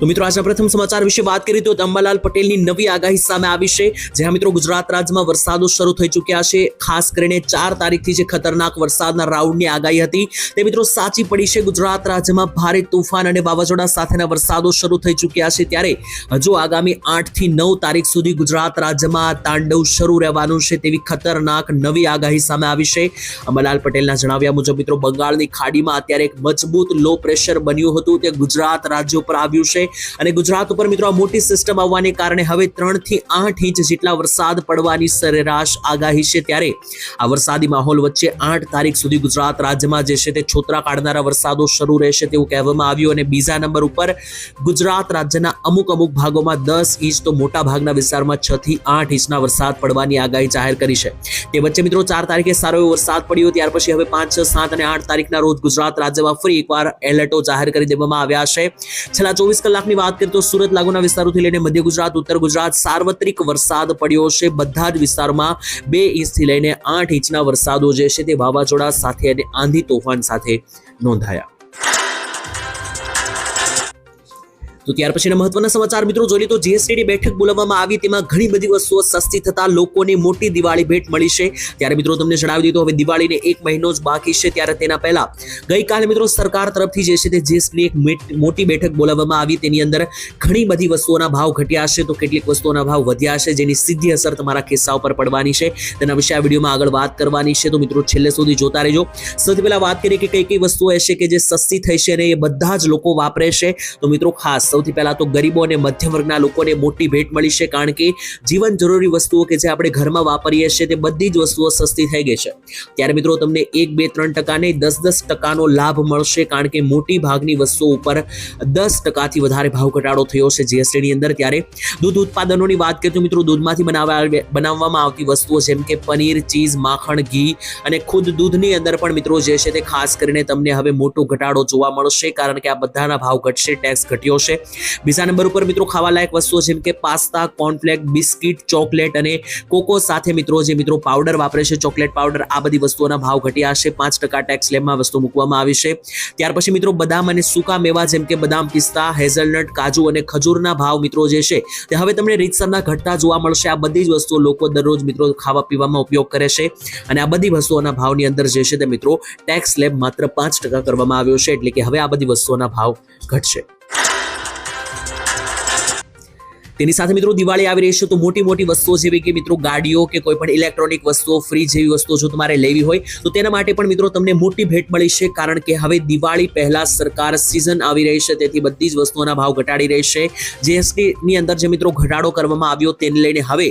તો મિત્રો આજના પ્રથમ સમાચાર વિશે વાત કરીએ તો અંબાલાલ પટેલની નવી આગાહી સામે આવી છે. જ્યાં મિત્રો, ગુજરાત રાજ્યમાં વરસાદો શરૂ થઈ ચૂક્યા છે. ખાસ કરીને ચાર તારીખથી જે ખતરનાક વરસાદના રાઉન્ડની આગાહી હતી, તે મિત્રો સાચી પડી છે. ગુજરાત રાજ્યમાં ભારે તોફાન અને વાવાઝોડા સાથેના વરસાદો શરૂ થઈ ચૂક્યા છે ત્યારે હજુ આગામી આઠથી નવ તારીખ સુધી ગુજરાત રાજ્યમાં તાંડવ શરૂ રહેવાનું છે તેવી ખતરનાક નવી આગાહી સામે આવી છે. અંબાલાલ પટેલના જણાવ્યા મુજબ, મિત્રો, બંગાળની ખાડીમાં અત્યારે એક મજબૂત લો પ્રેશર બન્યું હતું. તે ગુજરાત રાજ્ય ઉપર આવ્યું છે. અને ગુજરાત ઉપર મિત્રો મોટી સિસ્ટમ આવવાને કારણે હવે ત્રણથી આઠ ઇંચ જેટલા વરસાદ પડવાની સરેરાશ આગાહી છે ત્યારે આ વરસાદી માહોલ વચ્ચે આઠ તારીખ સુધી ગુજરાત રાજ્યમાં જે છે તે છોતરા કાઢનારા વરસાદો શરૂ રહેશે તેવું કહેવામાં આવ્યું અને બીજા નંબર ઉપર ગુજરાત રાજ્યના અમુક અમુક ભાગોમાં દસ ઇંચ તો મોટા ભાગના વિસ્તારમાં છ થી આઠ ઇંચના વરસાદ પડવાની આગાહી જાહેર કરી છે. તે વચ્ચે મિત્રો ચાર તારીખે સારો એવો વરસાદ પડ્યો ત્યાર પછી હવે પાંચ, છ, સાત અને આઠ તારીખના રોજ ગુજરાત રાજ્યમાં ફરી એકવાર એલર્ટો જાહેર કરી દેવામાં આવ્યા છે. છેલ્લા ચોવીસ કલાકની વાત કરીએ તો સુરત લાગુના વિસ્તારોથી લઈને મધ્ય ગુજરાત, ઉત્તર ગુજરાત સાર્વત્રિક વરસાદ પડ્યો છે. બધા જ વિસ્તારમાં બે ઇંચથી લઈને આઠ ઇંચના વરસાદો જે છે તે વાવાઝોડા સાથે અને આંધી તોફાન સાથે નોંધાયા. તો ત્યાર પછીના મહત્વના સમાચાર મિત્રો જોઈ તો જીએસટીની બેઠક બોલાવવામાં આવી તેમાં ઘણી બધી વસ્તુઓ સસ્તી થતા લોકોને મોટી દિવાળી ભેટ મળી છે. ત્યારે મિત્રો તમને જણાવી દીધું હવે દિવાળીને એક મહિનો જ બાકી છે ત્યારે તેના પહેલા ગઈકાલે મિત્રો સરકાર તરફથી જે છે તે જીએસટીની એક મોટી બેઠક બોલાવવામાં આવી તેની અંદર ઘણી બધી વસ્તુઓના ભાવ ઘટ્યા છે તો કેટલીક વસ્તુઓના ભાવ વધ્યા છે જેની સીધી અસર તમારા ખિસ્સા ઉપર પડવાની છે. તેના વિશે આ વિડીયોમાં આગળ વાત કરવાની છે તો મિત્રો છેલ્લે સુધી જોતા રહેજો. સૌથી પહેલા વાત કરીએ કે કઈ કઈ વસ્તુઓ હશે કે જે સસ્તી થઈ છે અને એ બધા જ લોકો વાપરે છે. તો મિત્રો ખાસ સૌથી પહેલા તો ગરીબો અને મધ્યમ વર્ગના લોકોને મોટી ભેટ મળી છે, કારણ કે જીવન જરૂરી વસ્તુઓ કે જે આપણે ઘરમાં વાપરીએ છીએ તે બધી જ વસ્તુઓ સસ્તી થઈ ગઈ છે. ત્યારે મિત્રો તમને એક, બે, ત્રણ ટકા નહીં દસ દસ ટકાનો લાભ મળશે, કારણ કે મોટી ભાગની વસ્તુઓ ઉપર દસ ટકાથી વધારે ભાવ ઘટાડો થયો છે જીએસટીની અંદર. ત્યારે દૂધ ઉત્પાદનોની વાત કરીએ તો મિત્રો દૂધમાંથી બનાવવા બનાવવામાં આવતી વસ્તુઓ જેમ કે પનીર, ચીઝ, માખણ, ઘી અને ખુદ દૂધની અંદર પણ મિત્રો જે છે તે ખાસ કરીને તમને હવે મોટો ઘટાડો જોવા મળશે, કારણ કે આ બધાના ભાવ ઘટશે ટેક્સ ઘટ્યો છે. બીજા નંબર ઉપર મિત્રો ખાવાલાયક વસ્તુઓ જેમ કે પાસ્તા કોર્નફ્લેક બિસ્કિટ, ચોકલેટ અને કોકો સાથે મિત્રો જે મિત્રો પાવડર વાપરે છે, ચોકલેટ પાવડર આ બધી વસ્તુઓના ભાવ ઘટ્યા છે. પાંચ ટકા ટેક્સ સ્લેબમાં વસ્તુ મૂકવામાં આવી છે. ત્યાર પછી મિત્રો બદામ અને સૂકા મેવા જેમ કે બદામ પિસ્તા, હેઝલનટ, કાજુ અને ખજૂરના ભાવ મિત્રો જે છે તે હવે તમને રીતસરના ઘટતા જોવા મળશે. આ બધી જ વસ્તુઓ લોકો દરરોજ મિત્રો ખાવા પીવામાં ઉપયોગ કરે છે અને આ બધી વસ્તુઓના ભાવની અંદર જે છે તે મિત્રો ટેક્સ સ્લેબ માત્ર પાંચ ટકા કરવામાં આવ્યો છે. એટલે કે હવે આ બધી વસ્તુઓના ભાવ ઘટશે. તેની સાથે મિત્રો દિવાળી આવી રહી છે તો મોટી મોટી વસ્તુઓ જેવી કે મિત્રો ગાડીઓ કે કોઈ પણ ઇલેક્ટ્રોનિક વસ્તુઓ ફ્રીજ જેવી વસ્તુઓ જો તમારે લેવી હોય, તો તેના માટે પણ મિત્રો તમને મોટી ભેટ મળી છે કારણ કે હવે દિવાળી પહેલા સરકાર સિઝન આવી રહી છે, તેથી બધી જ વસ્તુઓના ભાવ ઘટાડી રહી છે. જીએસટીની અંદર જે મિત્રો ઘટાડો કરવામાં આવ્યો તેને લઈને હવે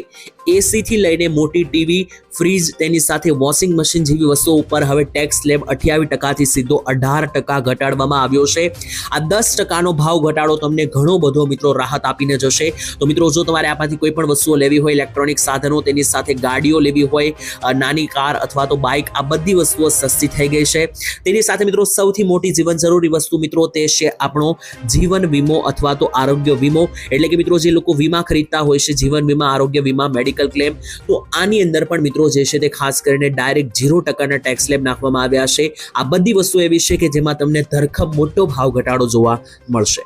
એસી થી લઈને મોટી ટીવી, ફ્રીજ, તેની સાથે વોશિંગ મશીન જેવી વસ્તુઓ ઉપર હવે ટેક્સ સ્લેબ અઠ્યાવીસ ટકાથી સીધો અઢાર ટકા ઘટાડવામાં આવ્યો છે. આ દસ ટકાનો ભાવ ઘટાડો તમને ઘણો બધો મિત્રો રાહત આપીને જશે. તો મિત્રો, જો તમારે આમાંથી કોઈ પણ વસ્તુઓ લેવી હોય, ઇલેક્ટ્રોનિક સાધનો, તેની સાથે ગાડીઓ લેવી હોય નાની કાર અથવા તો બાઇક, આ બધી વસ્તુઓ સસ્તી થઈ ગઈ છે. તેની સાથે મિત્રો, સૌથી મોટી જીવન જરૂરી વસ્તુ મિત્રો તે છે આપણો જીવન વીમો અથવા તો આરોગ્ય વીમો. એટલે કે મિત્રો, જે લોકો વીમા ખરીદતા હોય છે, જીવન વીમા, આરોગ્ય વીમા, મેડિકલ ક્લેમ તો આની અંદર પણ મિત્રો જે છે તે ખાસ કરીને ડાયરેક્ટ ઝીરો ટકાના ટેક્સ સ્લેબ નાખવામાં આવ્યા છે. આ બધી વસ્તુ એવી છે કે જેમાં તમને ધરખમ મોટો ભાવ ઘટાડો જોવા મળશે.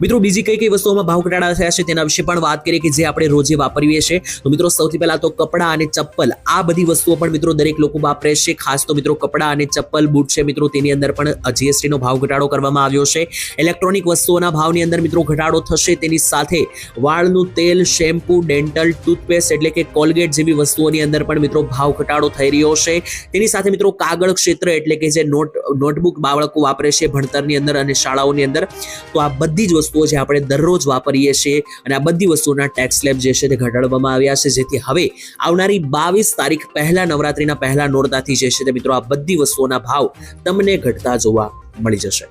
મિત્રો, બીજી કઈ કઈ વસ્તુઓમાં ભાવ ઘટાડા થયા છે તેના વિશે પણ વાત કરીએ કે જે આપણે રોજે વાપરીએ છીએ. તો મિત્રો, સૌથી પહેલા તો કપડાં અને ચપ્પલ. આ બધી વસ્તુઓ પણ મિત્રો દરેક લોકો વાપરે છે. ખાસ તો મિત્રો કપડાં અને ચપ્પલ, બૂટ છે મિત્રો, તેની અંદર પણ જીએસટી નો ભાવ ઘટાડો કરવામાં આવ્યો છે. ઇલેક્ટ્રોનિક વસ્તુઓના ભાવની અંદર મિત્રો ઘટાડો થશે. તેની સાથે વાળનું તેલ, શેમ્પુ, ડેન્ટલ, ટૂથપેસ્ટ એટલે કે કોલગેટ જેવી વસ્તુઓની અંદર પણ મિત્રો ભાવ ઘટાડો થઈ રહ્યો છે. તેની સાથે મિત્રો કાગળ ક્ષેત્ર એટલે કે જે નોટ, નોટબુક બાળકો વાપરે છે ભણતરની અંદર અને શાળાઓની અંદર. તો આ બધી જ વસ્તુઓ જે આપણે દરરોજ વાપરીએ છીએ અને આ બધી વસ્તુઓના ટેક્સ સ્લેબ જે છે તે ઘટાડવામાં આવ્યા છે. જેથી હવે આવનારી બાવીસ તારીખ પહેલા નવરાત્રીના પહેલા નોરતાથી જે છે તે મિત્રો આ બધી વસ્તુઓના ભાવ તમને ઘટતા જોવા મળી જશે.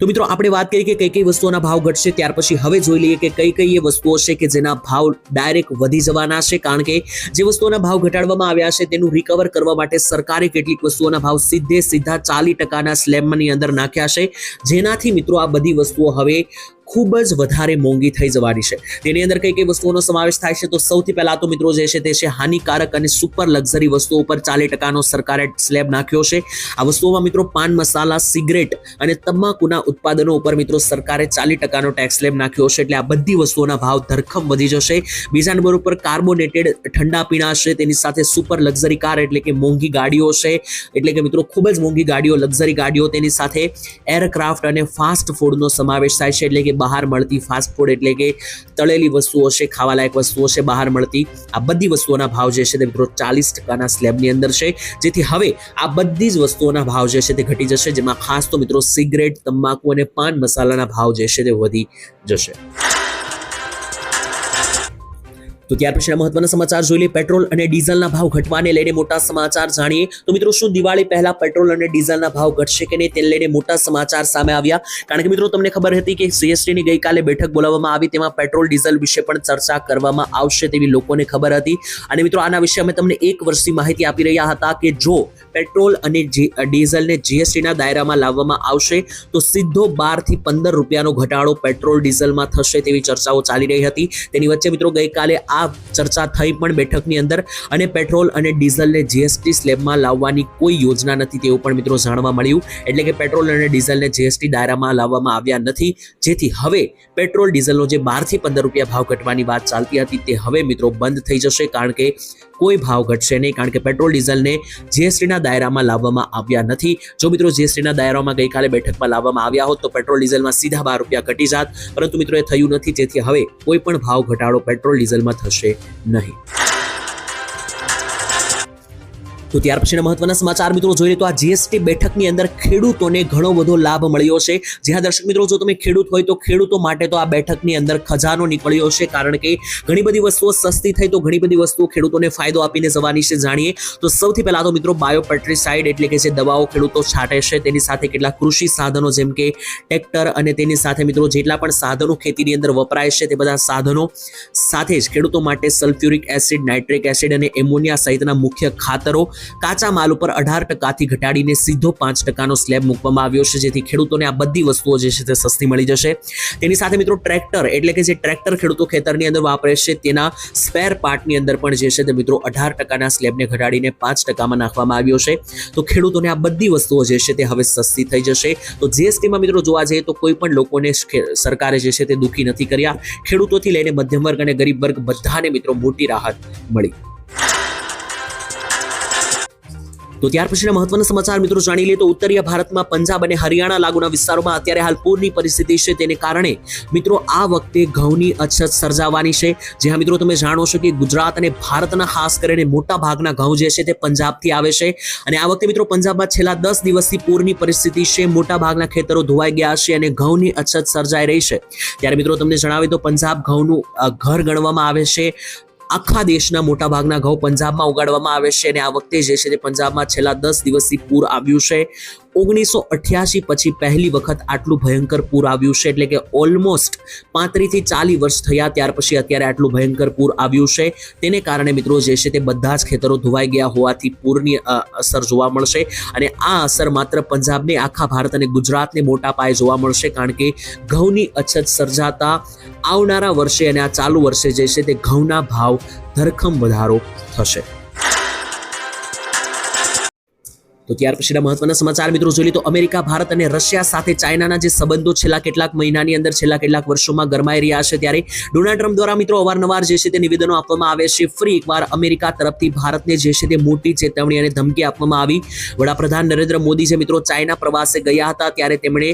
તો મિત્રો, આપણે વાત કરી કે કઈ કઈ વસ્તુઓના ભાવ ઘટશે, ત્યાર પછી હવે જોઈ લઈએ કે કઈ કઈ એ વસ્તુઓ છે કે જેના ભાવ ડાયરેક્ટ વધી જવાના છે. કારણ કે જે વસ્તુઓના ભાવ ઘટાડવામાં આવ્યા છે, તેનું રિકવર કરવા માટે સરકારે કેટલીક વસ્તુઓના ભાવ સીધે સીધા ચાલી ટકાના સ્લેબની અંદર નાખ્યા છે. જેનાથી મિત્રો, આ બધી વસ્તુઓ હવે ખૂબ જ વધારે મોંઘી થઈ જવાની છે. તેની અંદર કઈ કઈ વસ્તુઓનો સમાવેશ થાય છે? તો સૌથી પહેલા તો મિત્રો જે છે તે છે હાનિકારક અને સુપર લક્ઝરી વસ્તુઓ ઉપર ચાલીસ ટકાનો સરકારે સ્લેબ નાખ્યો છે. આ વસ્તુઓમાં મિત્રો પાન મસાલા, સિગરેટ અને તમાકુના ઉત્પાદનો ઉપર મિત્રો સરકારે ચાલીસ ટકાનો ટેક્સ સ્લેબ નાખ્યો છે. એટલે આ બધી વસ્તુઓના ભાવ ધરખમ વધી જશે. બીજા નંબર ઉપર કાર્બોનેટેડ ઠંડા પીણા છે. તેની સાથે સુપર લક્ઝરી કાર એટલે કે મોંઘી ગાડીઓ છે. એટલે કે મિત્રો ખૂબ જ મોંઘી ગાડીઓ લક્ઝરી ગાડીઓ તેની સાથે એરક્રાફ્ટ અને ફાસ્ટ ફૂડનો સમાવેશ થાય છે. એટલે કે બહાર મળતી ફાસ્ટ ફૂડ એટલે કે તળેલી વસ્તુઓ છે, ખાવાલાયક વસ્તુઓ છે, બહાર મળતી. આ બધી વસ્તુઓના ભાવ જે છે તે મિત્રો ચાલીસ ટકાના સ્લેબની અંદર છે. જેથી હવે આ બધી જ વસ્તુઓના ભાવ જે છે તે ઘટી જશે, જેમાં ખાસ તો મિત્રો સિગરેટ તમાકુ અને પાન મસાલાના ભાવ જે છે તે વધી જશે. તો ત્યાર પછીના મહત્વના સમાચાર જોઈ લઈએ. પેટ્રોલ અને ડીઝલના ભાવ ઘટવાને લઈને મોટા સમાચાર જાણીએ. તો મિત્રો, શું દિવાળી પહેલા પેટ્રોલ અને ડીઝલના ભાવ ઘટશે કે નહીં તેને લઈને મોટા સમાચાર સામે આવ્યા. કારણ કે મિત્રો, તમને ખબર હતી કે સીએસટીની ગઈકાલે બેઠક બોલાવવામાં આવી, તેમાં પેટ્રોલ, ડીઝલ વિશે પણ ચર્ચા કરવામાં આવશે તેવી લોકોને ખબર હતી. અને મિત્રો, આના વિશે અમે તમને એક વર્ષની માહિતી આપી રહ્યા હતા કે જો પેટ્રોલ અને ડીઝલને જીએસટીના દાયરામાં લાવવામાં આવશે, તો સીધો બારથી પંદર રૂપિયાનો ઘટાડો પેટ્રોલ, ડીઝલમાં થશે તેવી ચર્ચાઓ ચાલી રહી હતી. તેની વચ્ચે મિત્રો, ગઈકાલે આ ચર્ચા થઈ પણ બેઠકની અંદર અને પેટ્રોલ અને ડીઝલને જીએસટી સ્લેબમાં લાવવાની કોઈ યોજના નથી તેવું પણ મિત્રો જાણવા મળ્યું. એટલે કે પેટ્રોલ અને ડીઝલને જીએસટી દાયરામાં લાવવામાં આવ્યા નથી. જેથી હવે પેટ્રોલ ડીઝલનો જે બારથી પંદર રૂપિયા ભાવ ઘટવાની વાત ચાલતી હતી તે હવે મિત્રો બંધ થઈ જશે. કારણ કે કોઈ ભાવ ઘટશે નહીં, કારણ કે પેટ્રોલ, ડીઝલને જીએસટીના દાયરામાં લાવવામાં આવ્યા નથી. જો મિત્રો જીએસટીના દાયરામાં ગઈકાલે બેઠકમાં લાવવામાં આવ્યા હોત, તો પેટ્રોલ, ડીઝલમાં સીધા બાર રૂપિયા ઘટી જાત. પરંતુ મિત્રો, એ થયું નથી. જેથી હવે કોઈ પણ ભાવ ઘટાડો પેટ્રોલ, ડીઝલમાં થશે નહીં. તો ત્યાર પછીના મહત્વના સમાચાર મિત્રો જોઈએ તો આ જીએસટી બેઠકની અંદર ખેડૂતોને ઘણો બધો લાભ મળ્યો છે. જ્યાં દર્શક મિત્રો, જો તમે ખેડૂત હોય તો ખેડૂતો માટે તો આ બેઠકની અંદર ખજાનો નીકળ્યો છે કારણ કે ઘણી બધી વસ્તુઓ સસ્તી થઈ તો ઘણી બધી વસ્તુઓ ખેડૂતોને ફાયદો આપીને જવાની છે જાણીએ. તો સૌથી પહેલા તો મિત્રો બાયોપેટ્રીસાઇડ એટલે કે જે દવાઓ ખેડૂતો છાંટે છે તેની સાથે કેટલાક કૃષિ સાધનો જેમ કે ટ્રેક્ટર અને તેની સાથે મિત્રો જેટલા પણ સાધનો ખેતીની અંદર વપરાય છે તે બધા સાધનો સાથે જ ખેડૂતો માટે સલ્ફ્યુરિક એસિડ, નાઇટ્રિક એસિડ અને એમોનિયા સહિતના મુખ્ય ખાતરો કાચા માલ ઉપર અઢાર ટકાથી ઘટાડીને સીધો પાંચ ટકાનો સ્લેબ મૂકવામાં આવ્યો છે, જેથી ખેડૂતોને આ બધી વસ્તુઓ જે છે તે સસ્તી મળી જશે. તેની સાથે મિત્રો ટ્રેક્ટર, એટલે કે જે ટ્રેક્ટર ખેડૂતો ખેતરની અંદર વાપરે છે, તેના સ્પેર પાર્ટની અંદર પણ જે છે તે મિત્રો અઢાર ટકાના સ્લેબને ઘટાડીને પાંચ ટકામાં નાખવામાં આવ્યો છે. તો ખેડૂતોને આ બધી વસ્તુઓ જે છે તે હવે સસ્તી થઈ જશે. તો જીએસટીમાં મિત્રો જોવા જઈએ તો કોઈ પણ લોકોને સરકારે જે છે તે દુઃખી નથી કર્યા. ખેડૂતોથી લઈને મધ્યમ વર્ગ અને ગરીબ વર્ગ બધાને મિત્રો મોટી રાહત મળી. તો ત્યાર પછીના મહત્વના સમાચાર મિત્રો જાણી લઈએ તો ઉત્તરીય ભારતમાં પંજાબ અને હરિયાણા લાગુના વિસ્તારોમાં અત્યારે હાલ પૂરની પરિસ્થિતિ છે તેને કારણે મિત્રો આ વખતે ઘઉંની અછત સર્જાવાની છે. જ્યાં મિત્રો તમે જાણો છો કે ગુજરાત અને ભારતના ખાસ કરીને મોટા ભાગના ઘઉં જે છે તે પંજાબથી આવે છે. અને આ વખતે મિત્રો પંજાબમાં છેલ્લા દસ દિવસથી પૂરની પરિસ્થિતિ છે. મોટા ભાગના ખેતરો ધોવાઈ ગયા છે અને ઘઉંની અછત સર્જાઈ રહી છે. ત્યારે મિત્રો તમને જણાવી તો પંજાબ ઘઉંનું ઘર ગણવામાં આવે છે. આખા દેશના મોટા ભાગના ઘઉં પંજાબમાં ઉગાડવામાં આવે છે અને આ વખતે જે છે તે પંજાબમાં છેલ્લા દસ દિવસથી પૂર આવ્યું છે. ઓગણીસો અઠ્યાસી પછી પહેલી વખત આટલું ભયંકર પૂર આવ્યું છે એટલે કે ઓલમોસ્ટ પાંત્રીસથી ચાલીસ વર્ષ થયા ત્યાર પછી અત્યારે આટલું ભયંકર પૂર આવ્યું છે. તેને કારણે મિત્રો જે છે તે બધા જ ખેતરો ધોવાઈ ગયા હોવાથી પૂરની અસર જોવા મળશે અને આ અસર માત્ર પંજાબને, આખા ભારત અને ગુજરાતને મોટા પાયે જોવા મળશે કારણ કે ઘઉંની અછત સર્જાતા આવનારા વર્ષે અને આ ચાલુ વર્ષે જે છે તે ઘઉંના ભાવ ધરખમ વધારો થશે. તો ત્યાર પછીના મહત્વના સમાચાર મિત્રો જોઈ તો અમેરિકા, ભારત અને રશિયા સાથે ચાઇનાના જે સંબંધો છેલ્લા કેટલાક મહિનાની અંદર, છેલ્લા કેટલાક વર્ષોમાં ગરમાઈ રહ્યા છે ત્યારે ડોનાલ્ડ ટ્રમ્પ દ્વારા મિત્રો અવારનવાર જે છે તે નિવેદનો આપવામાં આવે છે. ફરી એકવાર અમેરિકા તરફથી ભારતને જે છે તે મોટી ચેતવણી અને ધમકી આપવામાં આવી. વડાપ્રધાન નરેન્દ્ર મોદી જે મિત્રો ચાઇના પ્રવાસે ગયા હતા ત્યારે તેમણે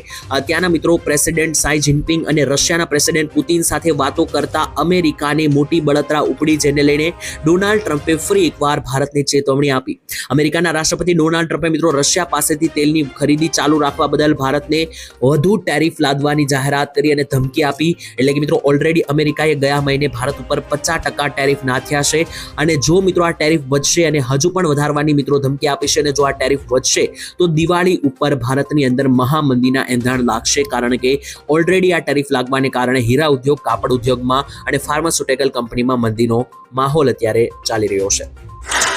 ત્યાંના મિત્રો પ્રેસિડેન્ટ સાઈ જિનપિંગ અને રશિયાના પ્રેસિડેન્ટ પુતિન સાથે વાતો કરતા અમેરિકાને મોટી બળતરા ઉપડી, જેને લઈને ડોનાલ્ડ ટ્રમ્પે ફરી એકવાર ભારતને ચેતવણી આપી. અમેરિકાના રાષ્ટ્રપતિ ડોનાલ્ડ ટ્રમ્પ ઝડપે મિત્રો, રશિયા પાસેથી તેલની ખરીદી ચાલુ રાખવા બદલ ભારતને વધુ ટેરિફ લાદવાની જાહેરાત કરી અને ધમકી આપી. એટલે કે મિત્રો ઓલરેડી અમેરિકાએ ગયા મહિને ભારત ઉપર પચાસ ટકા ટેરિફ નાખ્યા છે. અને જો મિત્રો, આ ટેરિફ વધશે અને હજુ પણ વધારવાની મિત્રો ધમકી આપી છે અને જો આ ટેરિફ વધશે, તો દિવાળી ઉપર ભારતની અંદર મહામંદીના એંધાણ લાગશે. કારણ કે ઓલરેડી આ ટેરિફ લાગવાને કારણે હીરા ઉદ્યોગ, કાપડ ઉદ્યોગમાં અને ફાર્માસ્યુટિકલ કંપનીમાં મંદીનો માહોલ અત્યારે ચાલી રહ્યો છે.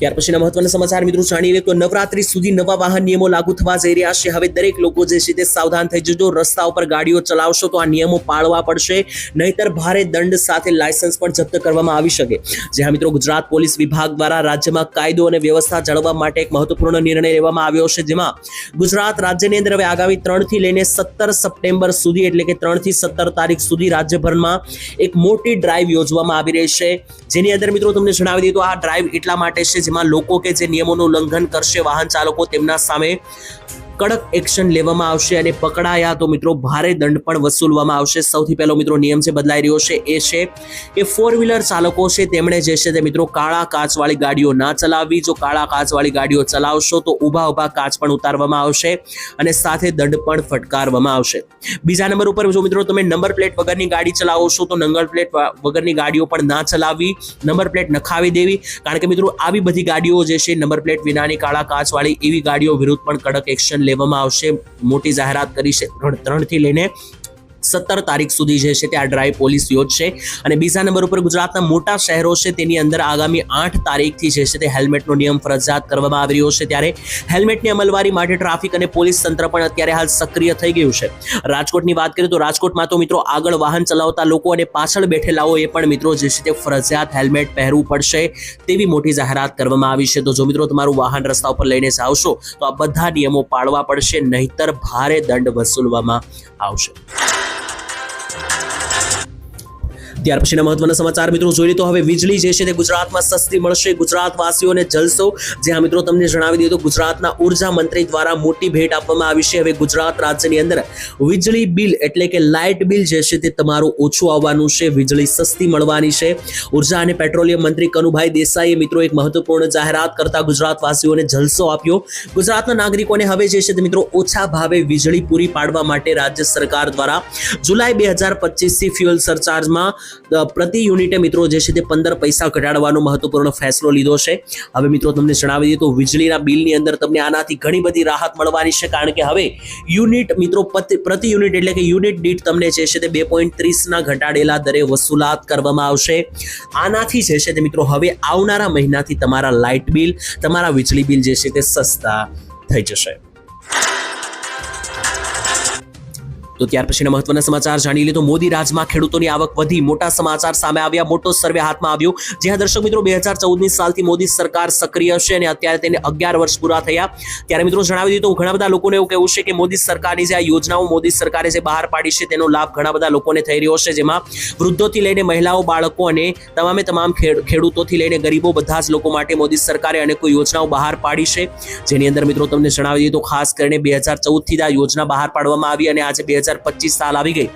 ત્યાર પછીના મહત્વના સમાચાર, મિત્રો જાણી લે તો નવરાત્રી સુધી નવા વાહન નિયમો લાગુ થવા જઈ રહ્યા છે. હવે દરેક લોકો જે છે તે સાવધાન થઈ જજો. રસ્તા ઉપર ગાડીઓ ચલાવશો તો આ નિયમો પાળવા પડશે. નહીતર ભારે દંડ સાથે લાયસન્સ પણ જપ્ત કરવામાં આવી શકે. જે હા, મિત્રો, ગુજરાત પોલીસ વિભાગ દ્વારા રાજ્યમાં કાયદો અને વ્યવસ્થા જાળવવા માટે એક મહત્વપૂર્ણ નિર્ણય લેવામાં આવ્યો છે. જેમાં ગુજરાત રાજ્યની અંદર હવે આગામી ત્રણથી લઈને સત્તર સપ્ટેમ્બર સુધી, એટલે કે ત્રણથી સત્તર તારીખ સુધી રાજ્યભરમાં એક મોટી ડ્રાઈવ યોજવામાં આવી રહી છે. જેની અંદર, મિત્રો, તમને જણાવી દઈએ તો આ ડ્રાઈવ એટલા માટે છે જેમાં લોકો કે જે નિયમોનું ઉલ્લંઘન કરશે વાહન ચાલકો તેમના સામે કડક એક્શન લેવામાં આવશે અને પકડાયા તો મિત્રો ભારે દંડ પણ વસૂલવામાં આવશે. સૌથી પહેલો મિત્રો નિયમ છે બદલાઈ રહ્યો છે. એ છે કે ફોર વ્હીલર ચાલકો છે તેમણે જે છે તે મિત્રો કાળા કાચવાળી ગાડીઓ ના ચલાવવી. જો કાળા કાચવાળી ગાડીઓ ચલાવશો તો ઊભા ઊભા કાચ પણ ઉતારવામાં આવશે અને સાથે દંડ પણ ફટકારવામાં આવશે. બીજા નંબર ઉપર જો મિત્રો તમે નંબર પ્લેટ વગરની ગાડી ચલાવો છો તો નંબર પ્લેટ વગરની ગાડીઓ પણ ના ચલાવવી. નંબર પ્લેટ નખાવી દેવી. કારણ કે મિત્રો આવી બધી ગાડીઓ જે છે નંબર પ્લેટ વિનાની કાળા કાચવાળી એવી ગાડીઓ વિરુદ્ધ પણ કડક એક્શન લેવામાં આવશે. મોટી જાહેરાત કરી છે. ત્રણ ત્રણથી લઈને સત્તર તારીખ સુધી જે છે તે આ ડ્રાઈવ પોલીસ યોજશે અને બીજા નંબર ઉપર ગુજરાતના મોટા શહેરો છે તેની અંદર આગામી આઠ તારીખથી જે છે તે હેલ્મેટનો નિયમ ફરજિયાત કરવામાં આવી રહ્યો છે. ત્યારે હેલ્મેટની અમલવારી માટે ટ્રાફિક અને પોલીસ તંત્ર પણ અત્યારે હાલ સક્રિય થઈ ગયું છે. રાજકોટની વાત કરીએ તો રાજકોટમાં તો મિત્રો આગળ વાહન ચલાવતા લોકો અને પાછળ બેઠેલાઓએ પણ મિત્રો જે છે તે ફરજિયાત હેલ્મેટ પહેરવું પડશે તેવી મોટી જાહેરાત કરવામાં આવી છે. તો જો મિત્રો તમારું વાહન રસ્તા ઉપર લઈને જાવશો તો આ બધા નિયમો પાળવા પડશે, નહીતર ભારે દંડ વસૂલવામાં આવશે. ત્યાર પછીના મહત્વના સમાચાર મિત્રો જોઈ તો હવે વીજળી જે છે તે ગુજરાતમાં સસ્તી મળશે. ગુજરાતવાસીઓને જલસો જ્યાં મિત્રો તમને જણાવી દઈએ તો ગુજરાતના ઊર્જા મંત્રી દ્વારા મોટી ભેટ આપવામાં આવી છે. હવે ગુજરાત રાજ્યની અંદર વીજળી બિલ એટલે કે લાઇટ બિલ જે છે તે તમારું ઓછું આવવાનું છે. વીજળી સસ્તી મળવાની છે. ઊર્જા અને પેટ્રોલિયમ મંત્રી કનુભાઈ દેસાઈએ મિત્રો એક મહત્વપૂર્ણ જાહેરાત કરતા ગુજરાતવાસીઓને જલસો આપ્યો. ગુજરાતના નાગરિકોને હવે જે છે તે મિત્રો ઓછા ભાવે વીજળી પૂરી પાડવા માટે રાજ્ય સરકાર દ્વારા જુલાઈ બે હજાર પચીસથી ફ્યુઅલ સરચાર્જમાં પ્રતિ યુનિટે મિત્રો જે છે તે પંદર પૈસા ઘટાડવાનો મહત્વપૂર્ણ ફેસલો લીધો છે. હવે મિત્રો તમને જણાવી દઈએ તો વીજળીના બિલની અંદર તમને આનાથી ઘણી બધી રાહત મળવાની છે. કારણ કે હવે યુનિટ મિત્રો પ્રતિ યુનિટ એટલે કે યુનિટ દીઠ તમને જે છે તે બે પોઈન્ટ ત્રીસના ઘટાડેલા દરે વસૂલાત કરવામાં આવશે. આનાથી જે છે તે મિત્રો હવે આવનારા મહિનાથી તમારા લાઇટ બિલ, તમારા વીજળી બિલ જે છે તે સસ્તા થઈ જશે. તો ત્યાર પછીના મહત્વના સમાચાર જાણી લે તો મોદી રાજમાં ખેડૂતોની આવક વધી. મોટા સમાચાર સામે આવ્યા. મોટો સર્વે હાથમાં આવ્યો. જ્યાં દર્શક મિત્રો બે હજાર ચૌદની સાલથી મોદી સરકાર સક્રિય છે અને અત્યારે તેને અગિયાર વર્ષ પૂરા થયા. ત્યારે મિત્રો જણાવી દીધું ઘણા બધા લોકોને એવું કહેવું છે કે મોદી સરકારની જે આ યોજનાઓ મોદી સરકારે જે બહાર પાડી છે તેનો લાભ ઘણા બધા લોકોને થઈ રહ્યો છે. જેમાં વૃદ્ધોથી લઈને મહિલાઓ, બાળકો અને તમામે તમામ ખેડ- ખેડૂતોથી લઈને ગરીબો બધા જ લોકો માટે મોદી સરકારે અનેક યોજનાઓ બહાર પાડી છે. જેની અંદર મિત્રો તમને જણાવી દીધું ખાસ કરીને બે હજાર ચૌદથી આ યોજના બહાર પાડવામાં આવી અને આજે બે હજાર પચીસ સાલ આવી ગઈ.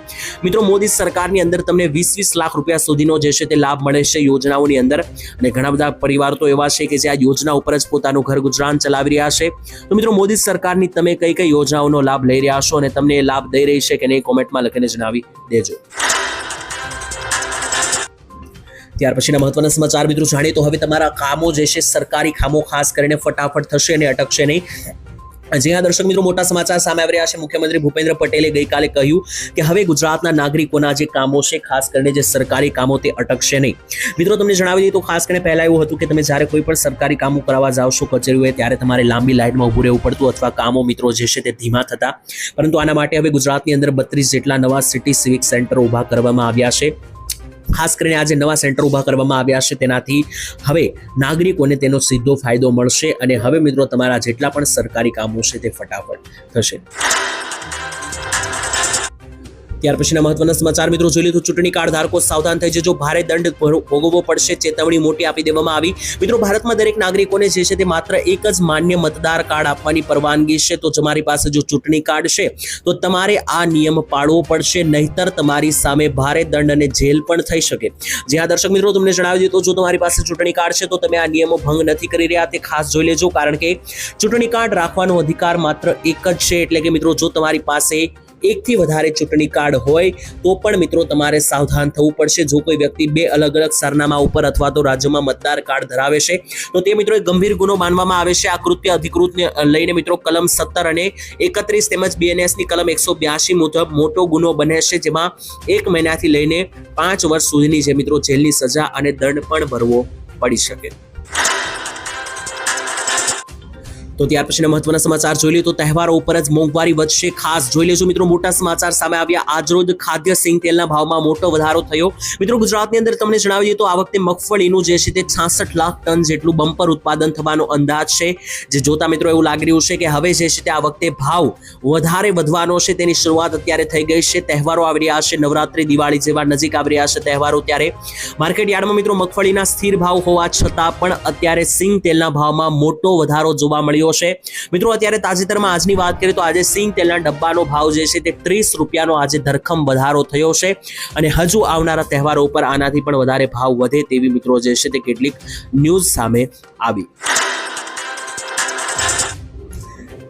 મિત્રો, મોદી સરકારની અંદર તમને વીસ વીસ લાખ રૂપિયા સુધીનો જે છે તે લાભ મળે છે યોજનાઓની અંદર. અને ઘણા બધા પરિવાર તો એવા છે કે જે આ યોજના ઉપર જ પોતાનું ઘર ગુજરાન ચલાવી રહ્યા છે. તો મિત્રો, મોદી સરકારની તમે કઈ કઈ યોજનાઓનો લાભ લઈ રહ્યા છો અને તમને એ લાભ દઈ રહી છે કે નહીં કોમેન્ટમાં લખીને જણાવી દેજો. ત્યાર પછીના મહત્વના સમાચાર મિત્રો જાણીએ તો હવે તમારા કામો જે છે સરકારી કામો ખાસ કરીને ફટાફટ થશે અને અટકશે નહીં. જ્યાં દર્શક મિત્રો, મોટા સમાચાર સામે આવી રહ્યા છે. મુખ્યમંત્રી ભૂપેન્દ્ર પટેલે ગઈકાલે કહ્યું કે હવે ગુજરાતના નાગરિકોના જે કામો છે, ખાસ કરીને જે સરકારી કામો, તે અટકશે નહીં. મિત્રો, તમને જણાવી દઈએ તો ખાસ કરીને પહેલાં એવું હતું કે તમે જ્યારે કોઈ પણ સરકારી કામો કરાવવા જાઓ છો કચેરીઓએ, ત્યારે તમારે લાંબી લાઇનમાં ઊભું રહેવું પડતું અથવા કામો મિત્રો જે છે તે ધીમા થતા. પરંતુ આના માટે હવે ગુજરાતની અંદર બત્રીસ જેટલા નવા સિટી સિવિક સેન્ટરો ઊભા કરવામાં આવ્યા છે. ખાસ કરીને આજે નવા સેન્ટર ઊભા કરવામાં આવ્યા છે તેનાથી હવે નાગરિકોને તેનો સીધો ફાયદો મળશે અને હવે મિત્રો તમારા જેટલા પણ સરકારી કામો છે તે ફટાફટ થશે. ત્યાર પછીના મહત્વના સમાચાર મિત્રો જોઈ લીધું, ચૂંટણી કાર્ડ ધારકો સાવધાન થઈ જજો, ભારે દંડ ભોગવવો પડશે, ચેતવણી મોટી આપી દેવામાં આવી. મિત્રો, ભારતમાં દરેક નાગરિકોને જે છે તે માત્ર એક જ માન્ય મતદાર કાર્ડ આપવાની પરવાનગી છે. તો તમારી પાસે જો ચૂંટણી કાર્ડ છે, તો તમારે આ નિયમ પાળવો પડશે, નહીતર તમારી સામે ભારે દંડ અને જેલ પણ થઈ શકે. જે આ દર્શક મિત્રો, તમને જણાવી દીધું જો તમારી પાસે ચૂંટણી કાર્ડ છે, તો તમે આ નિયમો ભંગ નથી કરી રહ્યા, તે ખાસ જોઈ લેજો, કારણ કે ચૂંટણી કાર્ડ રાખવાનો અધિકાર માત્ર એક જ છે. એટલે કે મિત્રો, જો તમારી પાસે એકથી વધારે ચૂંટણી કાર્ડ હોય તો પણ મિત્રો તમારે સાવધાન થવું પડશે. જો કોઈ વ્યક્તિ બે અલગ અલગ સરનામા ઉપર અથવા તો રાજ્યમાં મતદાર કાર્ડ ધરાવે છે, તો તે મિત્રો ગંભીર ગુનો માનવામાં આવે છે. આ કૃત્ય અધિકૃતને લઈને મિત્રો કલમ સત્તર અને એકત્રીસ તેમજ બીએનએસની કલમ એકસો બ્યાસી મુજબ મોટો ગુનો બને છે, જેમાં એક મહિનાથી લઈને પાંચ વર્ષ સુધીની જે મિત્રો જેલની સજા અને દંડ પણ ભરવો પડી શકે. તો ત્યાર પછીના મહત્વના સમાચાર જોઈ લઈએ તો તહેવારો ઉપર જ મોંઘવારી વધશે. ખાસ જોઈ લેજો મિત્રો, મોટા સમાચાર સામે આવ્યા. આજરોજ ખાદ્ય સિંગ તેલના ભાવમાં મોટો વધારો થયો. મિત્રો, ગુજરાતની અંદર તમને જણાવી દઈએ તો આ વખતે મગફળીનું જે છે તે છાસઠ લાખ ટન જેટલું બમ્પર ઉત્પાદન થવાનો અંદાજ છે. જે જોતા મિત્રો એવું લાગી રહ્યું છે કે હવે જે છે તે આ વખતે ભાવ વધારે વધવાનો છે તેની શરૂઆત અત્યારે થઈ ગઈ છે. તહેવારો આવી રહ્યા છે, નવરાત્રી, દિવાળી જેવા નજીક આવી રહ્યા છે તહેવારો ત્યારે. માર્કેટ યાર્ડમાં મિત્રો મગફળીના સ્થિર ભાવ હોવા છતાં પણ અત્યારે સિંગ તેલના ભાવમાં મોટો વધારો જોવા મળ્યો છે. મિત્રો, અત્યારે તાજેતરમાં આજની વાત કરીએ તો આજે સિંગ તેલના ડબ્બાનો ભાવ જે છે તે ત્રીસ રૂપિયાનો આજે ધરખમ વધારો થયો છે. અને હજુ આવનારા તહેવારો ઉપર આનાથી પણ વધારે ભાવ વધે તેવી મિત્રો જે છે તે કેટલીક ન્યૂઝ સામે આવી.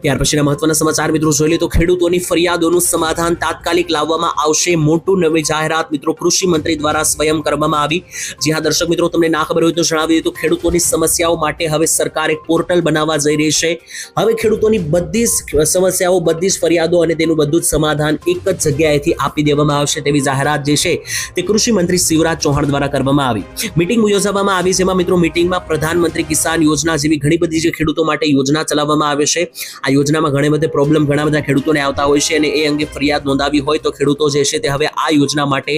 ત્યાર પછીના મહત્વના સમાચાર મિત્રો જોઈ લે તો ખેડૂતોની ફરિયાદોનું સમાધાન તાત્કાલિક લાવવામાં આવશે. મોટું નવી જાહેરાત મિત્રો કૃષિ મંત્રી દ્વારા સ્વયં કરવામાં આવી. જ્યાં દર્શક મિત્રો, તમને ના ખબર હોય તો જણાવી દઈએ તો ખેડૂતોની સમસ્યાઓ માટે હવે સરકાર એક પોર્ટલ બનાવવા જઈ રહી છે. હવે ખેડૂતોની બધી જ સમસ્યાઓ, બધી જ ફરિયાદો અને તેનું બધું જ સમાધાન એક જ જગ્યાએથી આપી દેવામાં આવશે તેવી જાહેરાત જે છે તે કૃષિ મંત્રી શિવરાજ ચૌહાણ દ્વારા કરવામાં આવી. મીટિંગ યોજવામાં આવી જેમાં મિત્રો મિટિંગમાં પ્રધાનમંત્રી કિસાન યોજના જેવી ઘણી બધી જે ખેડૂતો માટે યોજના ચલાવવામાં આવે છે. આ યોજનામાં ઘણી બધી પ્રોબ્લેમ ઘણા બધા ખેડૂતોને આવતા હોય છે અને એ અંગે ફરિયાદ નોંધાવી હોય તો ખેડૂતો જે છે તે હવે આ યોજના માટે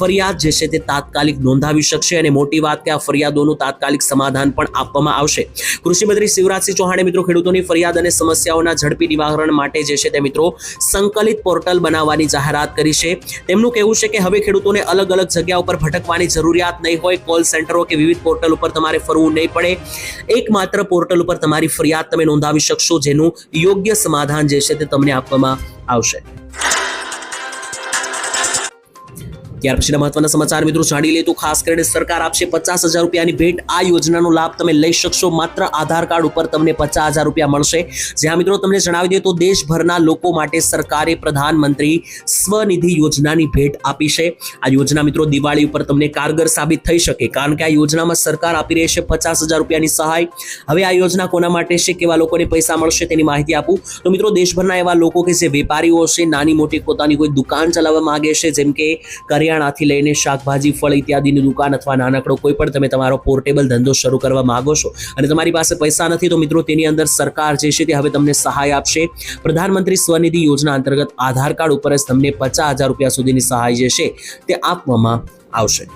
ફરિયાદ જે છે તે તાત્કાલિક નોંધાવી શકશે અને મોટી વાત કે આ ફરિયાદોનું તાત્કાલિક સમાધાન પણ આપવામાં આવશે. કૃષિમંત્રી શિવરાજસિંહ ચૌહાણે મિત્રો ખેડૂતોની ફરિયાદ અને સમસ્યાઓના ઝડપી નિવારણ માટે જે છે તે મિત્રો સંકલિત પોર્ટલ બનાવવાની જાહેરાત કરી છે. તેમનું કહેવું છે કે હવે ખેડૂતોને અલગ અલગ જગ્યા ઉપર ભટકવાની જરૂરિયાત નહીં હોય, કોલ સેન્ટરો કે વિવિધ પોર્ટલ ઉપર તમારે ફરવું નહીં પડે. એકમાત્ર પોર્ટલ ઉપર તમારી ફરિયાદ તમે નોંધાવી શકશો જેનું યોગ્ય સમાધાન જે છે તે તમને આપવામાં આવશે. ત્યાર પછીના મહત્વના સમાચાર મિત્રો જાણી લઈએ તો ખાસ કરીને સરકાર આપશે પચાસ હજાર રૂપિયાની ભેટ. આ યોજનાનો લાભ તમે લઈ શકશો માત્ર આધાર કાર્ડ ઉપર તમને પચાસ હજાર રૂપિયા મળશે. જ્યાં મિત્રો તમને જણાવી દઈએ તો દેશભરના લોકો માટે સરકારે પ્રધાનમંત્રી સ્વનિધિ યોજનાની ભેટ આપી છે. આ યોજના મિત્રો દિવાળી ઉપર તમને કારગર સાબિત થઈ શકે. કારણ કે આ યોજનામાં સરકાર આપી રહી છે પચાસ હજાર રૂપિયાની સહાય. હવે આ યોજના કોના માટે છે, કેવા લોકોને પૈસા મળશે તેની માહિતી આપું. તો મિત્રો દેશભરના એવા લોકો કે જે વેપારીઓ છે નાની મોટી પોતાની કોઈ દુકાન ચલાવવા માંગે છે, જેમ કે કરિયાણાથી લઈને શાકભાજી, ફળ ઇત્યાદિની દુકાન અથવા નાનકડો કોઈ પણ તમે તમારો પોર્ટેબલ ધંધો શરૂ કરવા માંગો છો અને તમારી પાસે પૈસા નથી, તો મિત્રો તેની અંદર સરકાર જે છે તે હવે તમને સહાય આપશે. પ્રધાનમંત્રી સ્વનિધિ યોજના અંતર્ગત આધાર કાર્ડ ઉપર જ તમને પચાસ હજાર રૂપિયા સુધીની સહાય જે છે તે આપવામાં આવશે.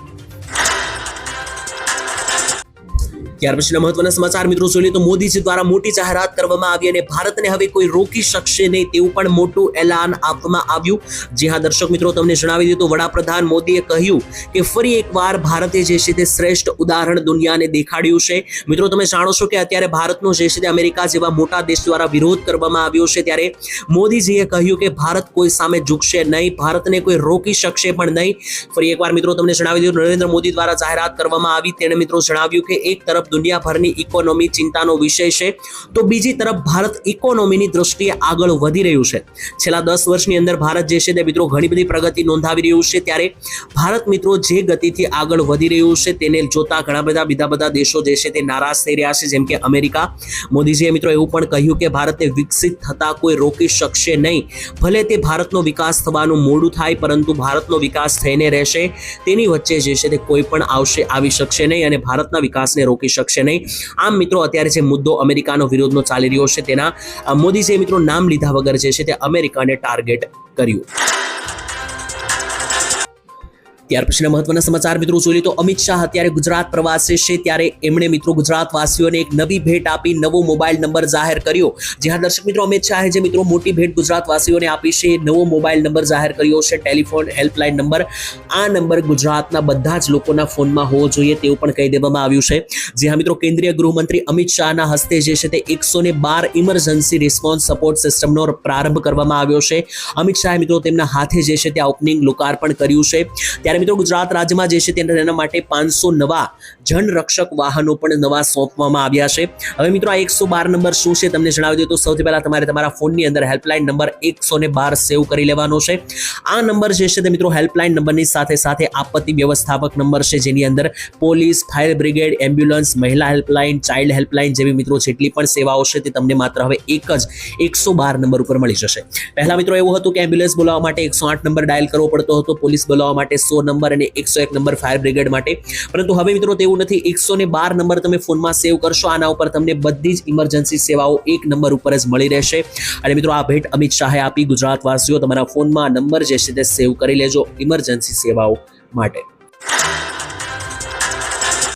ત્યાર પછીના મહત્વના સમાચાર મિત્રો જોઈએ તો મોદીજી દ્વારા મોટી જાહેરાત કરવામાં આવી અને ભારતને હવે કોઈ રોકી શકશે નહીં તેવું પણ મોટું એલાન આપવામાં આવ્યું. જે હા, દર્શક મિત્રો, તમને જણાવી દીધું વડાપ્રધાન મોદીએ કહ્યું કે ફરી એકવાર ભારતે જે છે તે શ્રેષ્ઠ ઉદાહરણ દુનિયાને દેખાડ્યું છે. મિત્રો, તમે જાણો છો કે અત્યારે ભારતનો જે છે તે અમેરિકા જેવા મોટા દેશ દ્વારા વિરોધ કરવામાં આવ્યો છે ત્યારે મોદીજીએ કહ્યું કે ભારત કોઈ સામે ઝૂકશે નહીં, ભારતને કોઈ રોકી શકશે પણ નહીં. ફરી એકવાર મિત્રો, તમને જણાવી દીધું નરેન્દ્ર મોદી દ્વારા જાહેરાત કરવામાં આવી. તેણે મિત્રો જણાવ્યું કે એક તરફ દુનિયાભરની ઇકોનોમી ચિંતાનો વિષય છે. તો બીજી તરફ ભારત ઇકોનોમીની દ્રષ્ટિએ આગળ વધી રહ્યું છે. છેલ્લા દસ વર્ષની અંદર ભારત જે છે તે મિત્રો ઘણી બધી પ્રગતિ નોંધાવી રહ્યું છે. ત્યારે ભારત મિત્રો જે ગતિથી આગળ વધી રહ્યું છે તેને જોતા ઘણા બધા બીજા બધા દેશો જે છે તે નારાજ થઈ રહ્યા છે. જેમ કે અમેરિકા. મોદીજીએ મિત્રો એવું પણ કહ્યું કે ભારતને વિકસિત થતા કોઈ રોકી શકશે નહીં. ભલે તે ભારતનો વિકાસ થવાનું મોડું થાય, પરંતુ ભારતનો વિકાસ થઈને રહેશે. તેની વચ્ચે જે છે તે કોઈ પણ આવશે, આવી શકશે નહીં અને ભારતના વિકાસને રોકી શકશે નહીં. આમ મિત્રો, અત્યારે જે મુદ્દો અમેરિકાનો વિરોધનો ચાલી રહ્યો છે તેના મોદી મોદીજીએ મિત્રો નામ લીધા વગર જે છે તે અમેરિકાને ટાર્ગેટ કર્યું. ત્યાર પછીના મહત્વના સમાચાર મિત્રો જોઈએ તો અમિત શાહ અત્યારે ગુજરાત પ્રવાસે છે. ત્યારે એમણે મિત્રો ગુજરાતવાસીઓને એક નવી ભેટ આપી, નવો મોબાઈલ નંબર જાહેર કર્યો. જ્યાં દર્શક મિત્રો, અમિત શાહે જે મિત્રો મોટી ભેટ ગુજરાતવાસીઓને આપી છે નવો મોબાઈલ નંબર જાહેર કર્યો છે, ટેલિફોન હેલ્પલાઇન નંબર. આ નંબર ગુજરાતના બધા જ લોકોના ફોનમાં હોવો જોઈએ તેવું પણ કહી દેવામાં આવ્યું છે. જ્યાં મિત્રો, કેન્દ્રીય ગૃહમંત્રી અમિત શાહના હસ્તે જે છે તે એકસો ને બાર ઇમરજન્સી રિસ્પોન્સ સપોર્ટ સિસ્ટમનો પ્રારંભ કરવામાં આવ્યો છે. અમિત શાહે મિત્રો તેમના હાથે જે છે તે ઓપનિંગ લોકાર્પણ કર્યું છે. ત્યારે મિત્રો, ગુજરાત રાજ્યમાં જે છે તેના માટે પાંચસો નવા જનરક્ષક વાહનો પણ નવા સોંપવામાં આવ્યા છે. હવે મિત્રો, આ એકસો બાર નંબર શું છે તમને જણાવી દઉં તો સૌથી પહેલા તમારે તમારા ફોનની અંદર હેલ્પલાઇન નંબર એકસો ને બાર સેવ કરી લેવાનો છે. આ નંબર જે છે તે મિત્રો, હેલ્પલાઇન નંબરની સાથે સાથે આપત્તિ વ્યવસ્થાપક નંબર છે, જેની અંદર પોલીસ, ફાયર બ્રિગેડ, એમ્બ્યુલન્સ, મહિલા હેલ્પલાઇન, ચાઇલ્ડ હેલ્પલાઇન જેવી મિત્રો જેટલી પણ સેવાઓ છે તે તમને માત્ર હવે એક જ એકસો બાર નંબર ઉપર મળી જશે. પહેલા મિત્રો, એવું હતું કે એમ્બ્યુલન્સ બોલાવવા માટે એકસો આઠ નંબર ડાયલ કરવો પડતો હતો, પોલીસ બોલાવવા માટે સો નંબર અને એકસો એક નંબર ફાયર બ્રિગેડ માટે. પરંતુ હવે મિત્રો તેવું નથી, એકસો ને બાર નંબર તમે ફોનમાં સેવ કરશો, આના ઉપર તમને બધી જ ઇમરજન્સી સેવાઓ એક નંબર ઉપર જ મળી રહેશે. અને મિત્રો આ ભેટ અમિત શાહે આપી ગુજરાતવાસીઓ, તમારા ફોનમાં નંબર જે છે તે સેવ કરી લેજો, ઇમરજન્સી સેવાઓ માટે.